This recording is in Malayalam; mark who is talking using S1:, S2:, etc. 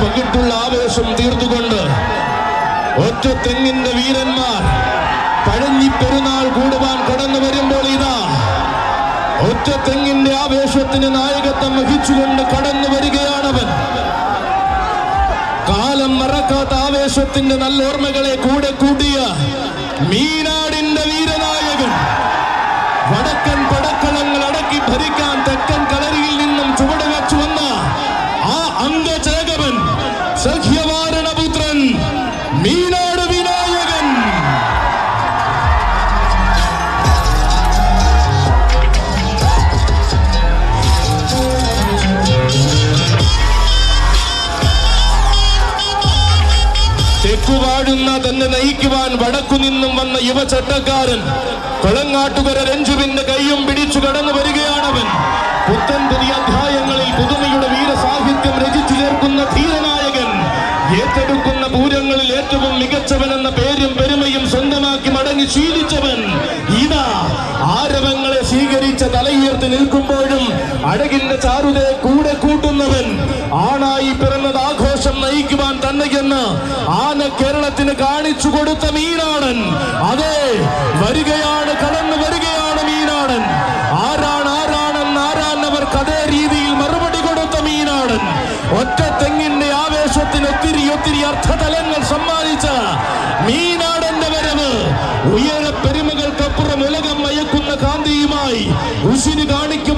S1: പകിട്ടുള്ള ആവേശം തീർത്തുകൊണ്ട് ഒറ്റ തെങ്ങിന്റെ വീരന്മാർ പഴഞ്ഞി പെരുന്നാൾ കൂടുവാൻ കടന്നു വരുമ്പോൾ ഇതാ ഒറ്റ തെങ്ങിന്റെ ആവേശത്തിന് നായകത്വം വഹിച്ചുകൊണ്ട് കടന്നു വരികയാണവൻ. കാലം മറക്കാത്ത ആവേശത്തിന്റെ നല്ല ഓർമ്മകളെ കൂടെ കൂട്ടിയ മീനാടിന്റെ വീരനായകൻ. വടക്കൻ പടക്കളങ്ങൾ അടക്കി ഭരിക്കാൻ തെക്കുവാഴുന്ന തന്നെ നയിക്കുവാൻ വടക്കു നിന്നും വന്ന യുവചട്ടക്കാരൻ കൊളങ്ങാട്ടുകര രഞ്ജുവിന്റെ കൈയും പിടിച്ചു കടന്നു വരികയാണവൻ. പുത്തൻ പുതിയ അധ്യായങ്ങളിൽ പുതുമയുടെ വീരസാഹിത്യം രചിച്ചു ചേർക്കുന്ന ധീരനായകൻ ഏറ്റെടുക്കുന്ന പൂരങ്ങളിൽ ഏറ്റവും മികച്ചവൻ എന്ന പേരും പെരുമയും സ്വന്തമാക്കി മടങ്ങി ശീലിച്ചവൻ. ഇതാ ആരവങ്ങളെ സ്വീകരിച്ച തലയുയർത്തി നിൽക്കുമ്പോഴും അടകിന്റെ ചാരുതയെ കൂടെ ആന കേരളത്തിന് കാണിച്ചു കൊടുത്ത മീനാണൻ അതെ വരികയാണ് കടന്നു വരികയാണ് മീനാണൻ ആരാണ് ആരാണെന്ന് ആരാനവർക്ക് അതേ രീതിയിൽ മറുപടി കൊടുത്ത മീനാണൻ ഒറ്റ തെങ്ങിന്റെ ആവേശത്തിന് ഒത്തിരി ഒത്തിരി അർത്ഥതലങ്ങൾ സമ്മാനിച്ച മീനാടന്റെ വരവ് ഉയരപ്പെരുമകൾക്കപ്പുറം ഉലകം മയക്കുന്ന കാന്തിയുമായി ഉശിന് കാണിക്കും